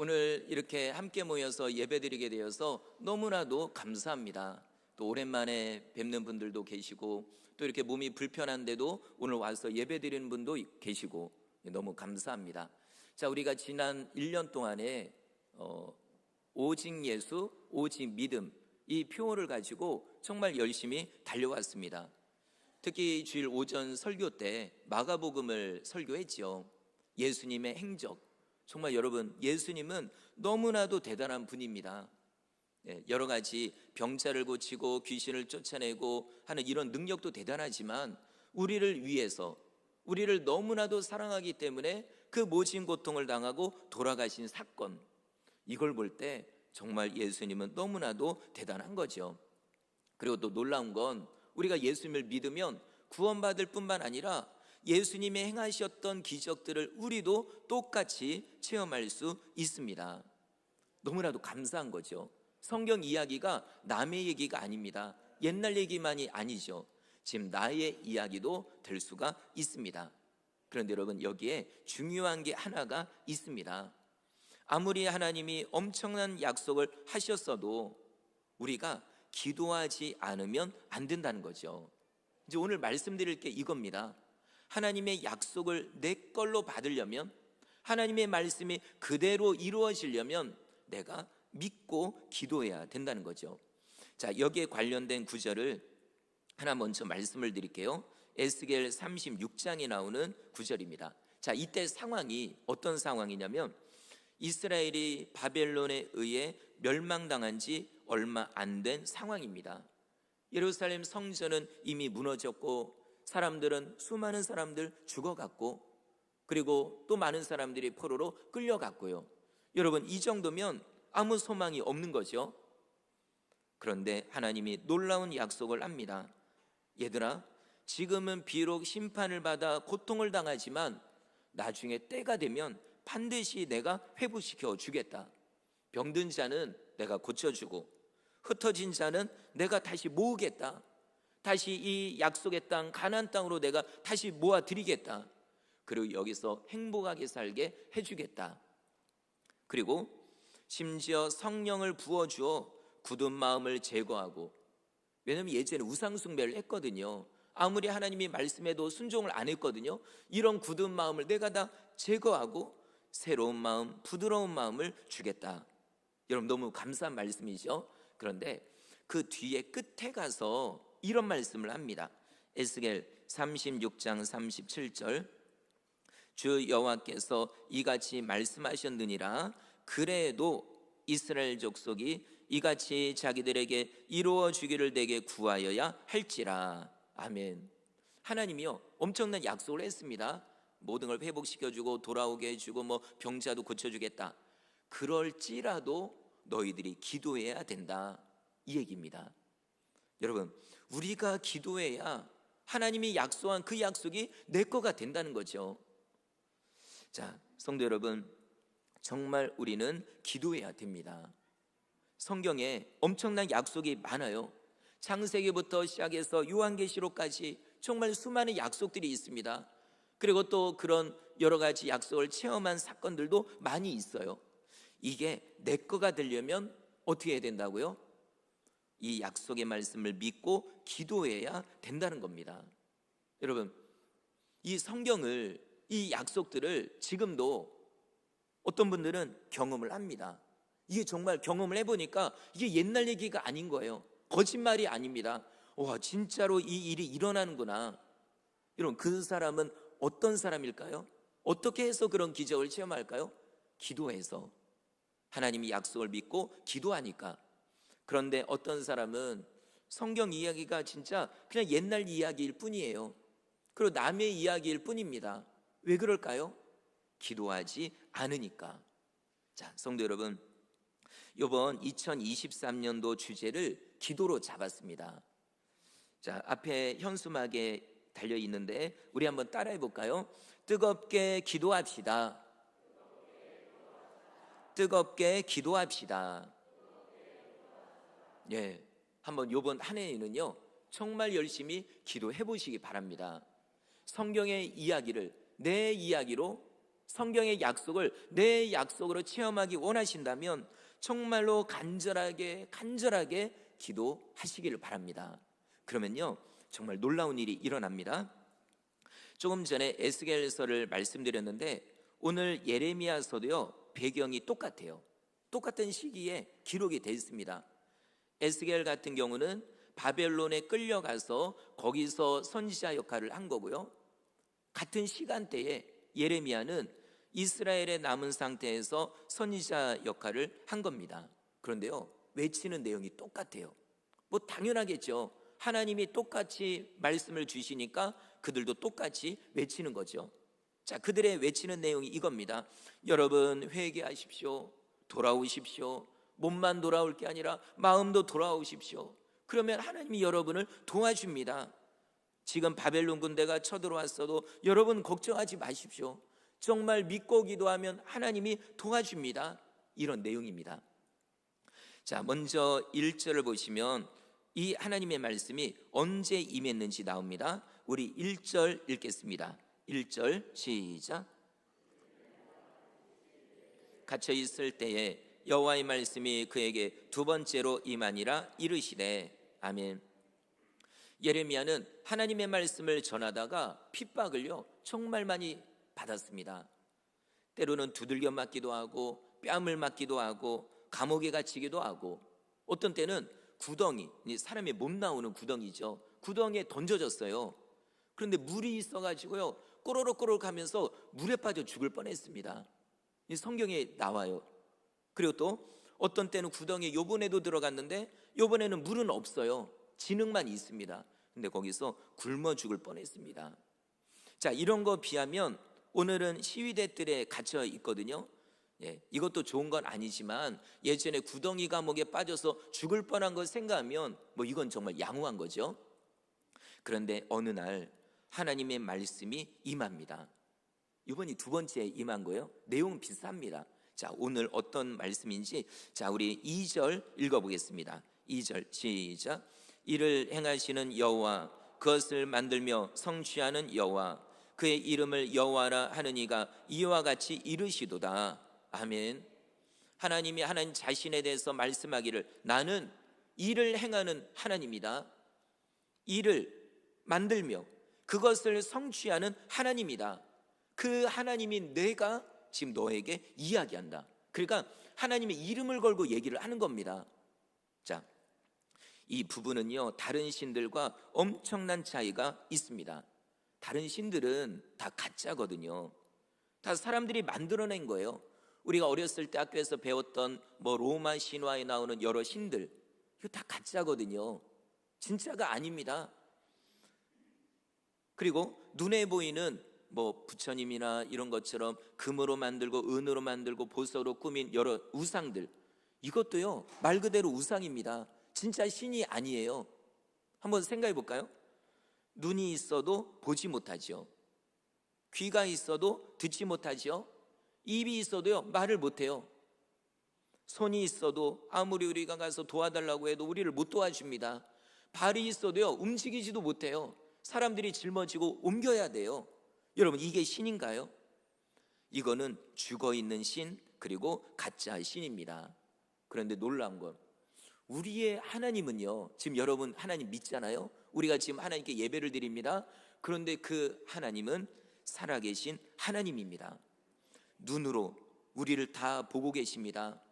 오늘 이렇게 함께 모여서 예배드리게 되어서 너무나도 감사합니다. 또 오랜만에 뵙는 분들도 계시고 또 이렇게 몸이 불편한데도 오늘 와서 예배드리는 분도 계시고 너무 감사합니다. 자, 우리가 지난 1년 동안에 어, 오직 예수, 오직 믿음 이 표어를 가지고 정말 열심히 달려왔습니다. 특히 주일 오전 설교 때 마가복음을 설교했지요. 예수님의 행적. 정말 여러분, 예수님은 너무나도 대단한 분입니다. 예, 여러 가지 병자를 고치고 귀신을 쫓아내고 하는 이런 능력도 대단하지만 우리를 위해서 우리를 너무나도 사랑하기 때문에 그 모진 고통을 당하고 돌아가신 사건 이걸 볼 때 정말 예수님은 너무나도 대단한 거죠. 그리고 또 놀라운 건 우리가 예수님을 믿으면 구원받을 뿐만 아니라 예수님이 행하셨던 기적들을 우리도 똑같이 체험할 수 있습니다. 너무나도 감사한 거죠. 성경 이야기가 남의 얘기가 아닙니다. 옛날 얘기만이 아니죠. 지금 나의 이야기도 될 수가 있습니다. 그런데 여러분 여기에 중요한 게 하나가 있습니다. 아무리 하나님이 엄청난 약속을 하셨어도 우리가 기도하지 않으면 안 된다는 거죠. 이제 오늘 말씀드릴 게 이겁니다. 하나님의 약속을 내 걸로 받으려면 하나님의 말씀이 그대로 이루어지려면 내가 믿고 기도해야 된다는 거죠. 자, 여기에 관련된 구절을 하나 먼저 말씀을 드릴게요. 에스겔 36장에 나오는 구절입니다. 자, 이때 상황이 어떤 상황이냐면 이스라엘이 바벨론에 의해 멸망당한 지 얼마 안 된 상황입니다. 예루살렘 성전은 이미 무너졌고 사람들은 수많은 사람들 죽어갔고 그리고 또 많은 사람들이 포로로 끌려갔고요. 여러분 이 정도면 아무 소망이 없는 거죠. 그런데 하나님이 놀라운 약속을 합니다. 얘들아, 지금은 비록 심판을 받아 고통을 당하지만 나중에 때가 되면 반드시 내가 회복시켜 주겠다. 병든 자는 내가 고쳐주고 흩어진 자는 내가 다시 모으겠다. 다시 이 약속의 땅 가나안 땅으로 내가 다시 모아 드리겠다. 그리고 여기서 행복하게 살게 해 주겠다. 그리고 심지어 성령을 부어 주어 굳은 마음을 제거하고 왜냐하면 예전에 우상 숭배를 했거든요. 아무리 하나님이 말씀해도 순종을 안 했거든요. 이런 굳은 마음을 내가 다 제거하고 새로운 마음, 부드러운 마음을 주겠다. 여러분 너무 감사한 말씀이죠. 그런데 그 뒤에 끝에 가서 이런 말씀을 합니다. 에스겔 36장 37절 주 여호와께서 이같이 말씀하셨느니라 그래도 이스라엘 족속이 이같이 자기들에게 이루어 주기를 내게 구하여야 할지라 아멘. 하나님이요 엄청난 약속을 했습니다. 모든 걸 회복시켜 주고 돌아오게 해 주고 뭐 병자도 고쳐 주겠다. 그럴지라도 너희들이 기도해야 된다. 이 얘기입니다. 여러분, 우리가 기도해야 하나님이 약속한 그 약속이 내 거가 된다는 거죠. 자, 성도 여러분, 정말 우리는 기도해야 됩니다. 성경에 엄청난 약속이 많아요. 창세기부터 시작해서 요한계시록까지 정말 수많은 약속들이 있습니다. 그리고 또 그런 여러 가지 약속을 체험한 사건들도 많이 있어요. 이게 내 거가 되려면 어떻게 해야 된다고요? 이 약속의 말씀을 믿고 기도해야 된다는 겁니다. 여러분, 이 성경을, 이 약속들을 지금도 어떤 분들은 경험을 합니다. 이게 정말 경험을 해보니까 이게 옛날 얘기가 아닌 거예요. 거짓말이 아닙니다. 와, 진짜로 이 일이 일어나는구나. 여러분, 그 사람은 어떤 사람일까요? 어떻게 해서 그런 기적을 체험할까요? 기도해서. 하나님이 약속을 믿고 기도하니까. 그런데 어떤 사람은 성경 이야기가 진짜 그냥 옛날 이야기일 뿐이에요. 그리고 남의 이야기일 뿐입니다. 왜 그럴까요? 기도하지 않으니까. 자, 성도 여러분. 이번 2023년도 주제를 기도로 잡았습니다. 자, 앞에 현수막에 달려 있는데 우리 한번 따라해 볼까요? 뜨겁게 기도합시다. 뜨겁게 기도합시다. 예. 한번 요번 한 해에는요. 정말 열심히 기도해 보시기 바랍니다. 성경의 이야기를 내 이야기로 성경의 약속을 내 약속으로 체험하기 원하신다면 정말로 간절하게 간절하게 기도하시기를 바랍니다. 그러면요 정말 놀라운 일이 일어납니다. 조금 전에 에스겔서를 말씀드렸는데 오늘 예레미야서도요 배경이 똑같아요. 똑같은 시기에 기록이 되어 있습니다. 에스겔 같은 경우는 바벨론에 끌려가서 거기서 선지자 역할을 한 거고요. 같은 시간대에 예레미야는 이스라엘에 남은 상태에서 선지자 역할을 한 겁니다. 그런데요, 외치는 내용이 똑같아요. 뭐 당연하겠죠. 하나님이 똑같이 말씀을 주시니까 그들도 똑같이 외치는 거죠. 자, 그들의 외치는 내용이 이겁니다. 여러분 회개하십시오. 돌아오십시오. 몸만 돌아올 게 아니라 마음도 돌아오십시오. 그러면 하나님이 여러분을 도와줍니다. 지금 바벨론 군대가 쳐들어왔어도 여러분 걱정하지 마십시오. 정말 믿고 기도하면 하나님이 도와줍니다. 이런 내용입니다. 자, 먼저 1절을 보시면 이 하나님의 말씀이 언제 임했는지 나옵니다. 우리 1절 읽겠습니다. 1절 시작. 갇혀 있을 때에 여호와의 말씀이 그에게 두 번째로 임하니라 이르시되 아멘. 예레미야는 하나님의 말씀을 전하다가 핍박을요 정말 많이 받았습니다. 때로는 두들겨 맞기도 하고 뺨을 맞기도 하고 감옥에 갇히기도 하고 어떤 때는 구덩이 사람의 몸 나오는 구덩이죠. 구덩이에 던져졌어요. 그런데 물이 있어가지고요 꼬르륵꼬르륵 하면서 물에 빠져 죽을 뻔했습니다. 이 성경에 나와요. 그리고 또 어떤 때는 구덩이에 요번에도 들어갔는데 요번에는 물은 없어요. 진흙만 있습니다. 근데 거기서 굶어 죽을 뻔했습니다. 자, 이런 거 비하면 오늘은 시위대들에 갇혀 있거든요. 예, 이것도 좋은 건 아니지만 예전에 구덩이 감옥에 빠져서 죽을 뻔한 걸 생각하면 뭐 이건 정말 양호한 거죠. 그런데 어느 날 하나님의 말씀이 임합니다. 이번이 두 번째 임한 거예요. 내용은 비슷합니다. 자, 오늘 어떤 말씀인지 자, 우리 2절 읽어 보겠습니다. 2절 시작. 이를 행하시는 여호와 그것을 만들며 성취하는 여호와 그의 이름을 여호와라 하는 이가 이와 같이 이르시도다. 아멘. 하나님이 하나님 자신에 대해서 말씀하기를 나는 일을 행하는 하나님이다. 일을 만들며 그것을 성취하는 하나님이다. 그 하나님이 내가 지금 너에게 이야기한다. 그러니까 하나님의 이름을 걸고 얘기를 하는 겁니다. 자, 이 부분은요, 다른 신들과 엄청난 차이가 있습니다. 다른 신들은 다 가짜거든요. 다 사람들이 만들어낸 거예요. 우리가 어렸을 때 학교에서 배웠던 뭐 로마 신화에 나오는 여러 신들, 이거 다 가짜거든요. 진짜가 아닙니다. 그리고 눈에 보이는 뭐 부처님이나 이런 것처럼 금으로 만들고 은으로 만들고 보석으로 꾸민 여러 우상들 이것도요 말 그대로 우상입니다. 진짜 신이 아니에요. 한번 생각해 볼까요? 눈이 있어도 보지 못하지요. 귀가 있어도 듣지 못하지요. 입이 있어도요 말을 못해요. 손이 있어도 아무리 우리가 가서 도와달라고 해도 우리를 못 도와줍니다. 발이 있어도요 움직이지도 못해요. 사람들이 짊어지고 옮겨야 돼요. 여러분 이게 신인가요? 이거는 죽어 있는 신 그리고 가짜 신입니다. 그런데 놀라운 건 우리의 하나님은요. 지금 여러분 하나님 믿잖아요. 우리가 지금 하나님께 예배를 드립니다. 그런데 그 하나님은 살아계신 하나님입니다. 눈으로 우리를 다 보고 계십니다.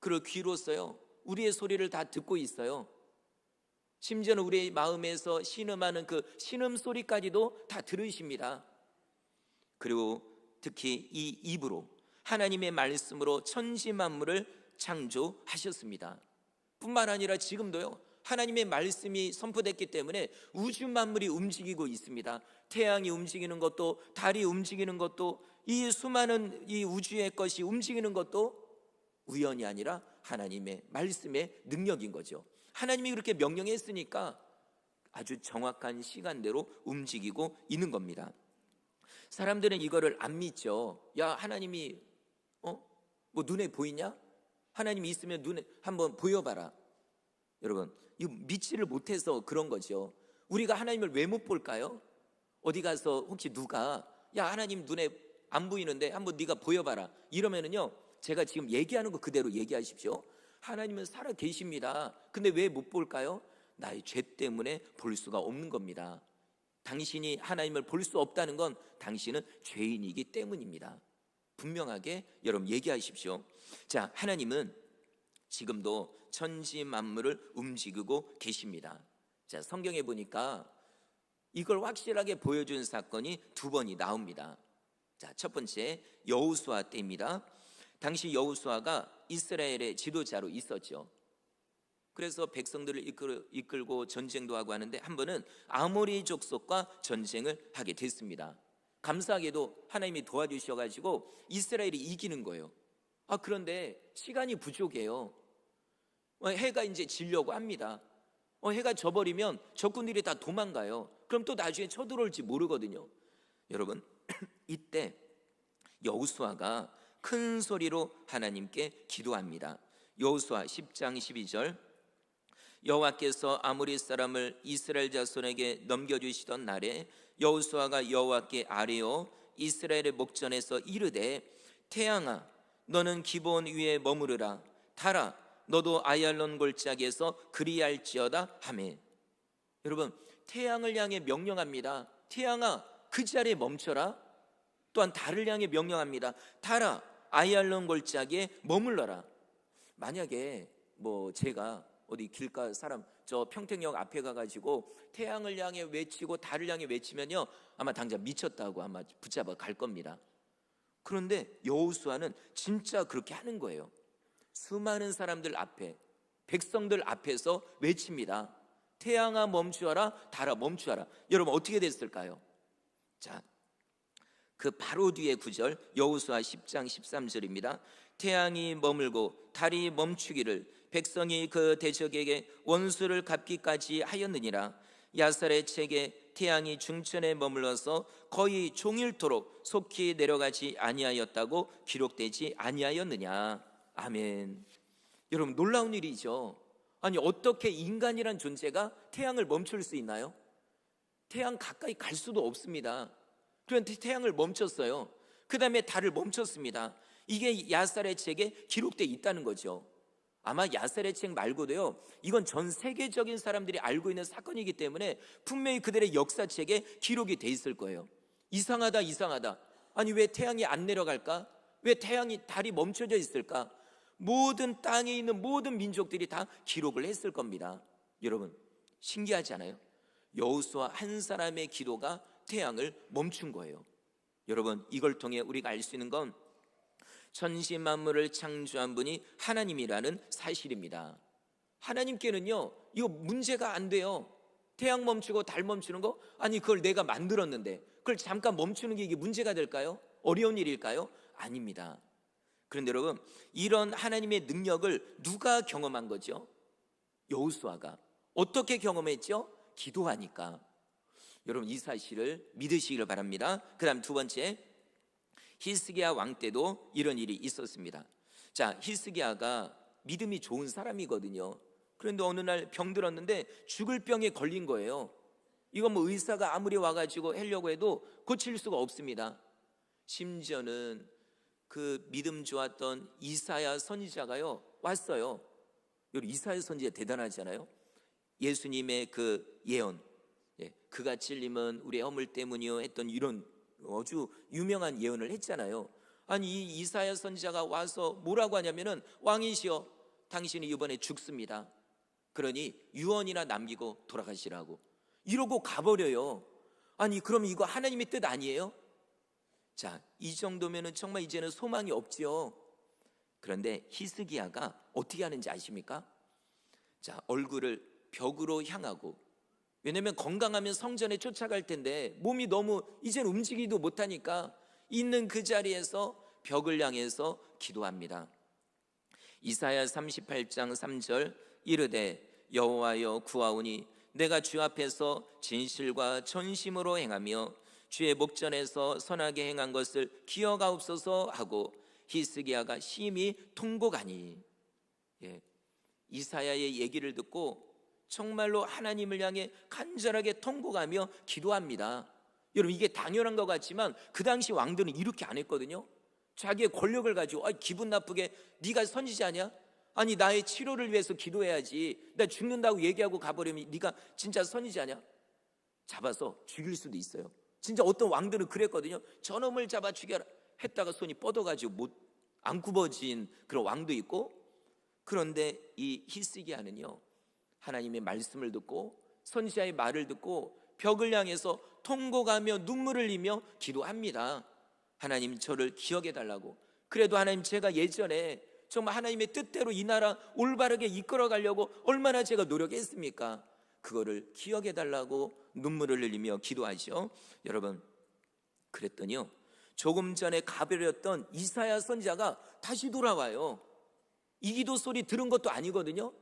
그리고 귀로써요. 우리의 소리를 다 듣고 있어요. 심지어는 우리의 마음에서 신음하는 그 신음 소리까지도 다 들으십니다. 그리고 특히 이 입으로 하나님의 말씀으로 천지 만물을 창조하셨습니다. 뿐만 아니라 지금도요. 하나님의 말씀이 선포됐기 때문에 우주 만물이 움직이고 있습니다. 태양이 움직이는 것도 달이 움직이는 것도 이 수많은 이 우주의 것이 움직이는 것도 우연이 아니라 하나님의 말씀의 능력인 거죠. 하나님이 그렇게 명령했으니까 아주 정확한 시간대로 움직이고 있는 겁니다. 사람들은 이거를 안 믿죠. 야, 하나님이 어? 뭐 눈에 보이냐? 하나님이 있으면 눈에 한번 보여 봐라. 여러분, 이거 믿지를 못해서 그런 거죠. 우리가 하나님을 왜 못 볼까요? 어디 가서 혹시 누가 야 하나님 눈에 안 보이는데 한번 네가 보여 봐라. 이러면은요, 제가 지금 얘기하는 거 그대로 얘기하십시오. 하나님은 살아 계십니다. 근데 왜 못 볼까요? 나의 죄 때문에 볼 수가 없는 겁니다. 당신이 하나님을 볼 수 없다는 건 당신은 죄인이기 때문입니다. 분명하게 여러분 얘기하십시오. 자, 하나님은 지금도 천지 만물을 움직이고 계십니다. 자, 성경에 보니까 이걸 확실하게 보여준 사건이 두 번이 나옵니다. 자, 첫 번째 여우수아 때입니다. 당시 여우수아가 이스라엘의 지도자로 있었죠. 그래서 백성들을 이끌, 이끌 고 전쟁도 하고 하는데 한 번은 아모리 족속과 전쟁을 하게 됐습니다. 감사하게도 하나님이 도와주셔가지고 이스라엘이 이기는 거예요. 아 그런데 시간이 부족해요. 어, 해가 이제 지려고 합니다. 어, 해가 져버리면 적군들이 다 도망가요. 그럼 또 나중에 쳐들어올지 모르거든요. 여러분 이때 여우수아가 큰 소리로 하나님께 기도합니다. 여우수아 10장 12절. 여호와께서 아무리 사람을 이스라엘 자손에게 넘겨 주시던 날에 여호수아가 여호와께 아뢰어 이스라엘의 목전에서 이르되 태양아 너는 기본 위에 머무르라. 달아 너도 아얄론 골짜기에서 그리할지어다 하매. 여러분 태양을 향해 명령합니다. 태양아 그 자리에 멈춰라. 또한 달을 향해 명령합니다. 달아 아얄론 골짜기에 머물러라 만약에 뭐 제가 어디 길가 사람 저 평택역 앞에 가가지고 태양을 향해 외치고 달을 향해 외치면요 아마 당장 미쳤다고 아마 붙잡아 갈 겁니다. 그런데 여호수아는 진짜 그렇게 하는 거예요. 수많은 사람들 앞에 백성들 앞에서 외칩니다. 태양아 멈추어라, 달아 멈추어라. 여러분 어떻게 됐을까요? 자, 그 바로 뒤에 구절 여호수아 10장 13절입니다. 태양이 머물고 달이 멈추기를 백성이 그 대적에게 원수를 갚기까지 하였느니라. 야살의 책에 태양이 중천에 머물러서 거의 종일토록 속히 내려가지 아니하였다고 기록되지 아니하였느냐. 아멘. 여러분 놀라운 일이죠. 아니 어떻게 인간이란 존재가 태양을 멈출 수 있나요? 태양 가까이 갈 수도 없습니다 그런데 태양을 멈췄어요 그 다음에 달을 멈췄습니다 이게 야살의 책에 기록되어 있다는 거죠 아마 야셀의 책 말고도요. 이건 전 세계적인 사람들이 알고 있는 사건이기 때문에 분명히 그들의 역사책에 기록이 돼 있을 거예요. 이상하다 이상하다. 아니 왜 태양이 안 내려갈까? 왜 태양이 달이 멈춰져 있을까? 모든 땅에 있는 모든 민족들이 다 기록을 했을 겁니다. 여러분 신기하지 않아요? 여호수아 한 사람의 기도가 태양을 멈춘 거예요. 여러분 이걸 통해 우리가 알 수 있는 건 천시 만물을 창조한 분이 하나님이라는 사실입니다. 하나님께는요, 이거 문제가 안 돼요. 태양 멈추고 달 멈추는 거? 아니, 그걸 내가 만들었는데, 그걸 잠깐 멈추는 게 이게 문제가 될까요? 어려운 일일까요? 아닙니다. 그런데 여러분, 이런 하나님의 능력을 누가 경험한 거죠? 여우수아가. 어떻게 경험했죠? 기도하니까. 여러분, 이 사실을 믿으시기를 바랍니다. 그 다음 두 번째, 히스기야 왕 때도 이런 일이 있었습니다. 자, 히스기야가 믿음이 좋은 사람이거든요. 그런데 어느 날 병들었는데 죽을 병에 걸린 거예요. 이건 뭐 의사가 아무리 와가지고 하려고 해도 고칠 수가 없습니다. 심지어는 그 믿음 좋았던 이사야 선지자가요 왔어요. 여기 이사야 선지자 대단하잖아요. 예수님의 그 예언, 예, 그가 찔림은 우리 허물 때문이요 했던 이런 아주 유명한 예언을 했잖아요. 아니 이 이사야 선지자가 와서 뭐라고 하냐면은 왕이시여 당신이 이번에 죽습니다. 그러니 유언이나 남기고 돌아가시라고 이러고 가버려요. 아니 그럼 이거 하나님의 뜻 아니에요? 자, 이 정도면은 정말 이제는 소망이 없지요. 그런데 히스기야가 어떻게 하는지 아십니까? 자, 얼굴을 벽으로 향하고 왜냐면 건강하면 성전에 쫓아갈 텐데 몸이 너무 이젠 움직이도 못하니까 있는 그 자리에서 벽을 향해서 기도합니다. 이사야 38장 3절 이르되 여호와여 구하오니 내가 주 앞에서 진실과 전심으로 행하며 주의 목전에서 선하게 행한 것을 기억하옵소서 하고 히스기야가 심히 통곡하니 예. 이사야의 얘기를 듣고 정말로 하나님을 향해 간절하게 통곡하며 기도합니다. 여러분 이게 당연한 것 같지만 그 당시 왕들은 이렇게 안 했거든요. 자기의 권력을 가지고 아, 기분 나쁘게 네가 선지자냐? 아니 나의 치료를 위해서 기도해야지. 나 죽는다고 얘기하고 가버리면 네가 진짜 선지자냐? 잡아서 죽일 수도 있어요. 진짜 어떤 왕들은 그랬거든요. 저놈을 잡아 죽여라 했다가 손이 뻗어가지고 못 안 굽어진 그런 왕도 있고 그런데 이 히스기야는요 하나님의 말씀을 듣고 선지자의 말을 듣고 벽을 향해서 통곡하며 눈물을 흘리며 기도합니다. 하나님 저를 기억해 달라고. 그래도 하나님 제가 예전에 정말 하나님의 뜻대로 이 나라 올바르게 이끌어 가려고 얼마나 제가 노력했습니까? 그거를 기억해 달라고 눈물을 흘리며 기도하죠. 여러분 그랬더니요. 조금 전에 가버렸던 이사야 선지자가 다시 돌아와요. 이 기도 소리 들은 것도 아니거든요.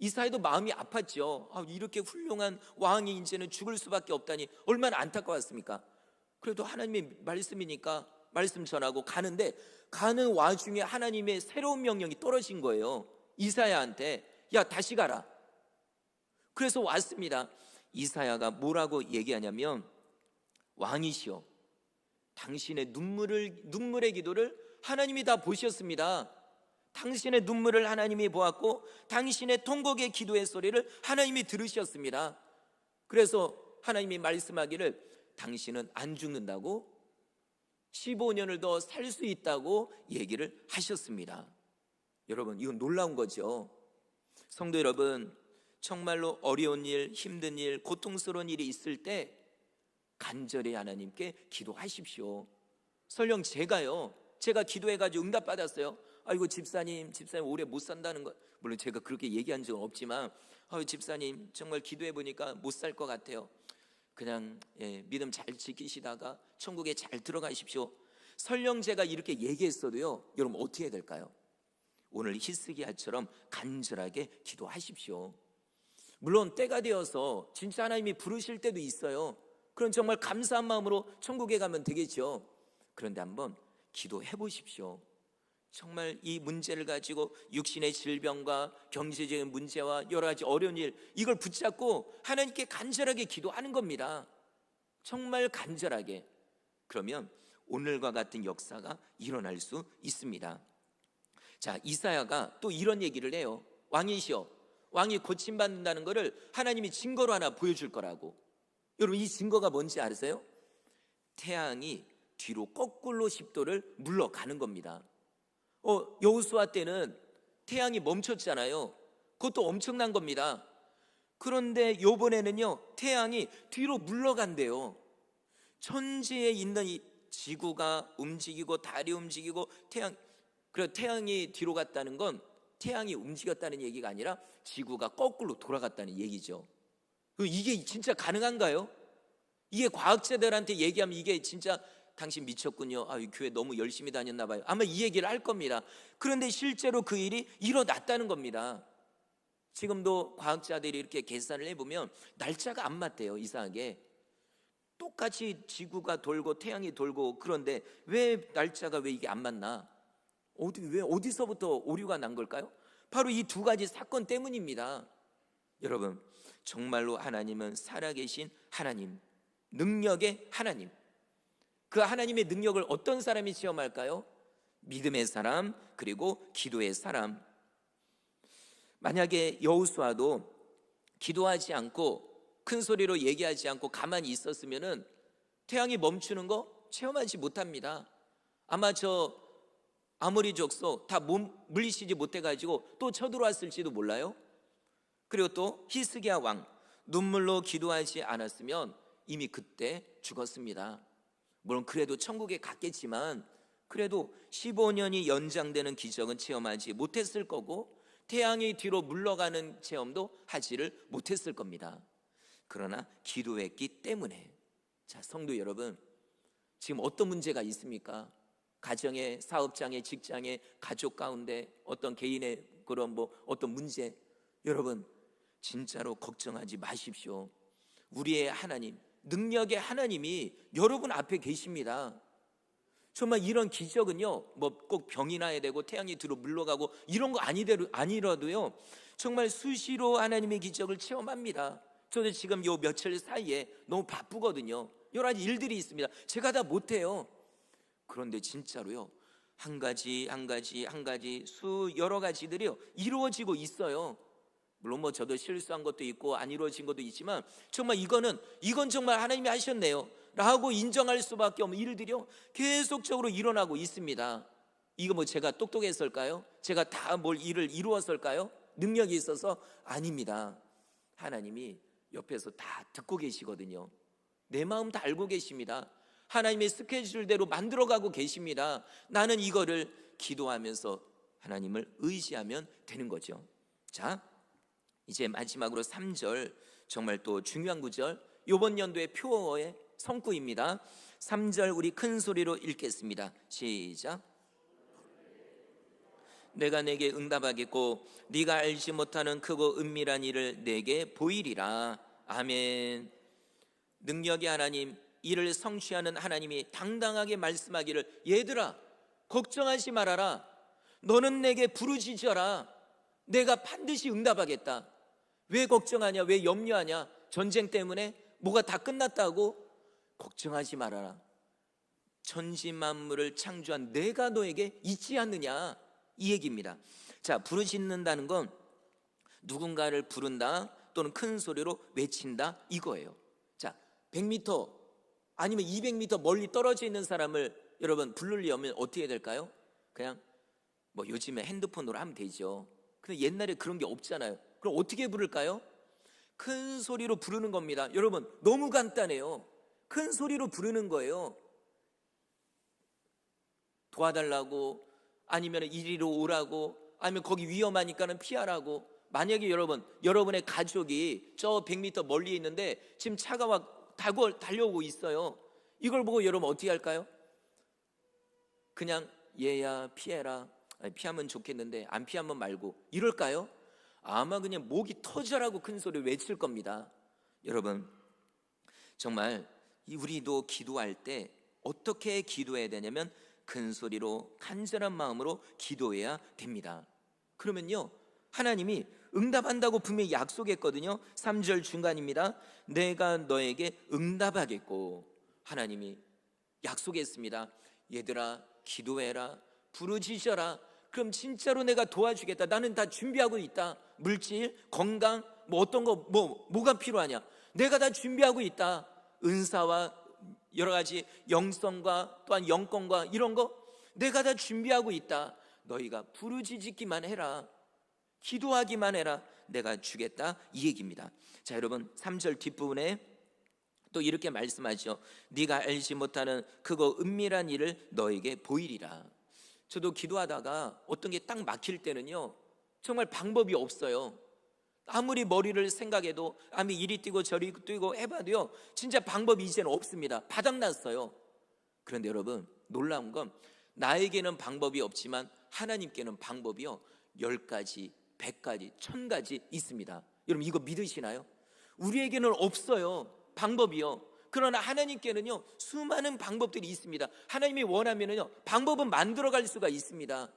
이사야도 마음이 아팠죠. 아, 이렇게 훌륭한 왕이 이제는 죽을 수밖에 없다니 얼마나 안타까웠습니까? 그래도 하나님의 말씀이니까 말씀 전하고 가는데 가는 와중에 하나님의 새로운 명령이 떨어진 거예요. 이사야한테 야 다시 가라. 그래서 왔습니다. 이사야가 뭐라고 얘기하냐면 왕이시여 당신의 눈물을 눈물의 기도를 하나님이 다 보셨습니다. 당신의 눈물을 하나님이 보았고 당신의 통곡의 기도의 소리를 하나님이 들으셨습니다. 그래서 하나님이 말씀하기를 당신은 안 죽는다고 15년을 더 살 수 있다고 얘기를 하셨습니다. 여러분, 이건 놀라운 거죠. 성도 여러분, 정말로 어려운 일, 힘든 일, 고통스러운 일이 있을 때 간절히 하나님께 기도하십시오. 설령 제가요, 제가 기도해가지고 응답받았어요. 아이고 집사님, 집사님 오래 못 산다는 거 물론 제가 그렇게 얘기한 적은 없지만, 아유 집사님 정말 기도해 보니까 못 살 것 같아요. 그냥 예, 믿음 잘 지키시다가 천국에 잘 들어가십시오. 설령 제가 이렇게 얘기했어도요, 여러분 어떻게 해야 될까요? 오늘 히스기야처럼 간절하게 기도하십시오. 물론 때가 되어서 진짜 하나님이 부르실 때도 있어요. 그럼 정말 감사한 마음으로 천국에 가면 되겠죠. 그런데 한번 기도해 보십시오. 정말 이 문제를 가지고 육신의 질병과 경제적인 문제와 여러 가지 어려운 일 이걸 붙잡고 하나님께 간절하게 기도하는 겁니다. 정말 간절하게. 그러면 오늘과 같은 역사가 일어날 수 있습니다. 자, 이사야가 또 이런 얘기를 해요. 왕이시여. 왕이 고침 받는다는 것을 하나님이 증거로 하나 보여줄 거라고. 여러분 이 증거가 뭔지 아세요? 태양이 뒤로 거꾸로 10도를 물러가는 겁니다. 어, 여호수아 때는 태양이 멈췄잖아요. 그것도 엄청난 겁니다. 그런데 요번에는요, 태양이 뒤로 물러간대요. 천지에 있는 이 지구가 움직이고 달이 움직이고 태양 그래 태양이 뒤로 갔다는 건 태양이 움직였다는 얘기가 아니라 지구가 거꾸로 돌아갔다는 얘기죠. 그 이게 진짜 가능한가요? 이게 과학자들한테 얘기하면 이게 진짜 당신 미쳤군요. 아, 이 교회 너무 열심히 다녔나 봐요. 아마 이 얘기를 할 겁니다. 그런데 실제로 그 일이 일어났다는 겁니다. 지금도 과학자들이 이렇게 계산을 해보면 날짜가 안 맞대요. 이상하게. 똑같이 지구가 돌고 태양이 돌고 그런데 왜 날짜가 왜 이게 안 맞나? 어디 왜 어디서부터 오류가 난 걸까요? 바로 이 두 가지 사건 때문입니다. 여러분, 정말로 하나님은 살아계신 하나님, 능력의 하나님. 그 하나님의 능력을 어떤 사람이 체험할까요? 믿음의 사람, 그리고 기도의 사람. 만약에 여우수아도 기도하지 않고 큰 소리로 얘기하지 않고 가만히 있었으면은 태양이 멈추는 거 체험하지 못합니다. 아마 저 아무리 족 속 다 몸, 물리시지 못해가지고 또 쳐들어왔을지도 몰라요. 그리고 또 히스기야 왕 눈물로 기도하지 않았으면 이미 그때 죽었습니다. 물론 그래도 천국에 갔겠지만 그래도 15년이 연장되는 기적은 체험하지 못했을 거고 태양이 뒤로 물러가는 체험도 하지를 못했을 겁니다. 그러나 기도했기 때문에 자 성도 여러분 지금 어떤 문제가 있습니까? 가정에 사업장에 직장에 가족 가운데 어떤 개인의 그런 뭐 어떤 문제 여러분 진짜로 걱정하지 마십시오. 우리의 하나님 능력의 하나님이 여러분 앞에 계십니다. 정말 이런 기적은요, 뭐 꼭 병이 나야 되고 태양이 뒤로 물러가고 이런 거 아니대로 아니라도요, 정말 수시로 하나님의 기적을 체험합니다. 저도 지금 요 며칠 사이에 너무 바쁘거든요. 여러 가지 일들이 있습니다. 제가 다 못해요. 그런데 진짜로요. 한 가지 한 가지 한 가지 수 여러 가지들이요 이루어지고 있어요. 물론 뭐 저도 실수한 것도 있고 안 이루어진 것도 있지만 정말 이거는 이건 정말 하나님이 하셨네요. 라고 인정할 수밖에 없는 일들이요 계속적으로 일어나고 있습니다. 이거 뭐 제가 똑똑했을까요? 제가 다 뭘 일을 이루었을까요? 능력이 있어서 아닙니다. 하나님이 옆에서 다 듣고 계시거든요. 내 마음 다 알고 계십니다. 하나님의 스케줄대로 만들어가고 계십니다. 나는 이거를 기도하면서 하나님을 의지하면 되는 거죠. 자, 이제 마지막으로 3절 정말 또 중요한 구절 이번 연도의 표어의 성구입니다. 3절 우리 큰 소리로 읽겠습니다. 시작. 내가 내게 응답하겠고 네가 알지 못하는 크고 은밀한 일을 내게 보이리라. 아멘. 능력의 하나님, 이를 성취하는 하나님이 당당하게 말씀하기를 얘들아 걱정하지 말아라. 너는 내게 부르짖어라. 내가 반드시 응답하겠다. 왜 걱정하냐? 왜 염려하냐? 전쟁 때문에 뭐가 다 끝났다고 걱정하지 말아라. 천지 만물을 창조한 내가 너에게 있지 않느냐 이 얘기입니다. 자, 부르짖는다는 건 누군가를 부른다 또는 큰 소리로 외친다 이거예요. 자, 100m 아니면 200m 멀리 떨어져 있는 사람을 여러분 부르려면 어떻게 될까요? 그냥 뭐 요즘에 핸드폰으로 하면 되죠. 근데 옛날에 그런 게 없잖아요. 그럼 어떻게 부를까요? 큰 소리로 부르는 겁니다. 여러분 너무 간단해요. 큰 소리로 부르는 거예요. 도와달라고 아니면 이리로 오라고 아니면 거기 위험하니까는 피하라고 만약에 여러분 여러분의 가족이 저 100m 멀리 있는데 지금 차가 막 달고 달려오고 있어요. 이걸 보고 여러분 어떻게 할까요? 그냥 얘야 피해라. 피하면 좋겠는데 안 피하면 말고 이럴까요? 아마 그냥 목이 터져라고 큰 소리 외칠 겁니다. 여러분 정말 이 우리도 기도할 때 어떻게 기도해야 되냐면 큰 소리로 간절한 마음으로 기도해야 됩니다. 그러면요 하나님이 응답한다고 분명히 약속했거든요. 3절 중간입니다. 내가 너에게 응답하겠고 하나님이 약속했습니다. 얘들아 기도해라 부르짖어라 그럼 진짜로 내가 도와주겠다. 나는 다 준비하고 있다. 물질, 건강, 뭐 어떤 거, 뭐, 뭐가 필요하냐. 내가 다 준비하고 있다. 은사와 여러 가지 영성과 또한 영권과 이런 거 내가 다 준비하고 있다. 너희가 부르짖기만 해라. 기도하기만 해라. 내가 주겠다. 이 얘기입니다. 자, 여러분, 3절 뒷부분에 또 이렇게 말씀하죠. 네가 알지 못하는 그거 은밀한 일을 너에게 보이리라. 저도 기도하다가 어떤 게 딱 막힐 때는요. 정말 방법이 없어요. 아무리 머리를 생각해도 아무리 이리 뛰고 저리 뛰고 해봐도요. 진짜 방법이 이제는 없습니다. 바닥났어요. 그런데 여러분 놀라운 건 나에게는 방법이 없지만 하나님께는 방법이요. 열 가지, 백 가지, 천 가지 있습니다. 여러분 이거 믿으시나요? 우리에게는 없어요. 방법이요. 그러나 하나님께는요 수많은 방법들이 있습니다. 하나님이 원하면은요 방법은 만들어갈 수가 있습니다.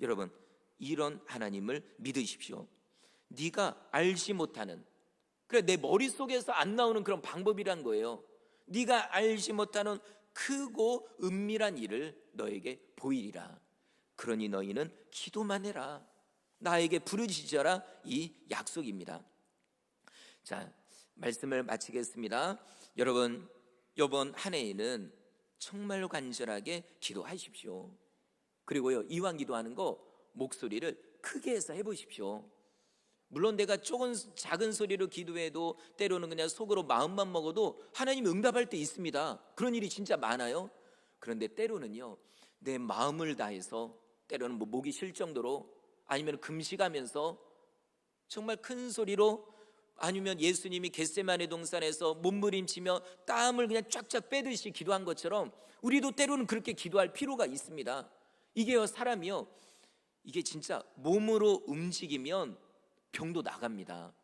여러분 이런 하나님을 믿으십시오. 네가 알지 못하는 그래 내 머릿속에서 안 나오는 그런 방법이란 거예요. 네가 알지 못하는 크고 은밀한 일을 너에게 보이리라. 그러니 너희는 기도만 해라. 나에게 부르짖어라 이 약속입니다. 자, 말씀을 마치겠습니다. 여러분, 이번 한 해에는 정말 간절하게 기도하십시오. 그리고요, 이왕 기도하는 거 목소리를 크게 해서 해보십시오. 물론 내가 조금 작은 소리로 기도해도 때로는 그냥 속으로 마음만 먹어도 하나님이 응답할 때 있습니다. 그런 일이 진짜 많아요. 그런데 때로는요, 내 마음을 다해서 때로는 뭐 목이 쉴 정도로 아니면 금식하면서 정말 큰 소리로 아니면 예수님이 겟세마네 동산에서 몸부림치며 땀을 그냥 쫙쫙 빼듯이 기도한 것처럼 우리도 때로는 그렇게 기도할 필요가 있습니다. 이게요 사람이요 이게 진짜 몸으로 움직이면 병도 나갑니다.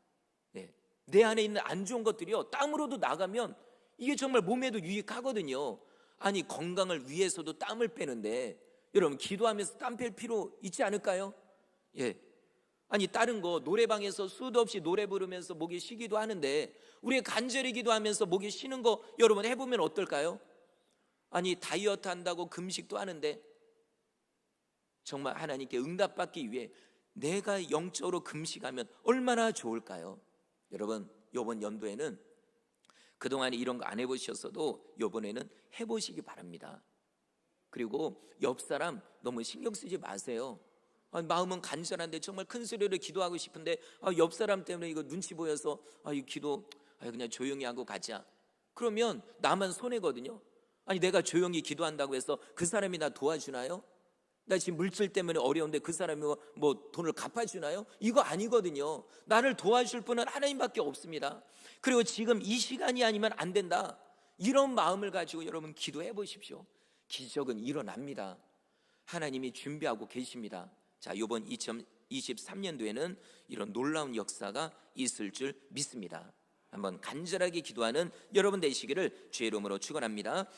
네. 내 안에 있는 안 좋은 것들이요 땀으로도 나가면 이게 정말 몸에도 유익하거든요. 아니 건강을 위해서도 땀을 빼는데 여러분 기도하면서 땀 뺄 필요 있지 않을까요? 예. 아니 다른 거 노래방에서 수도 없이 노래 부르면서 목이 쉬기도 하는데 우리 간절히 기도하면서 목이 쉬는 거 여러분 해보면 어떨까요? 아니 다이어트 한다고 금식도 하는데 정말 하나님께 응답받기 위해 내가 영적으로 금식하면 얼마나 좋을까요? 여러분 이번 연도에는 그동안 이런 거 안 해보셨어도 이번에는 해보시기 바랍니다. 그리고 옆 사람 너무 신경 쓰지 마세요. 아, 마음은 간절한데 정말 큰 소리로 기도하고 싶은데 아, 옆 사람 때문에 이거 눈치 보여서 아, 이 기도 아, 그냥 조용히 하고 가자. 그러면 나만 손해거든요. 아니 내가 조용히 기도한다고 해서 그 사람이 나 도와주나요? 나 지금 물질 때문에 어려운데 그 사람이 뭐- 뭐 돈을 갚아주나요? 이거 아니거든요. 나를 도와줄 분은 하나님밖에 없습니다. 그리고 지금 이 시간이 아니면 안 된다. 이런 마음을 가지고 여러분 기도해 보십시오. 기적은 일어납니다. 하나님이 준비하고 계십니다. 자, 이번 2023년도에는 이런 놀라운 역사가 있을 줄 믿습니다. 한번 간절하게 기도하는 여러분 되시기를 주의 이름으로 축원합니다.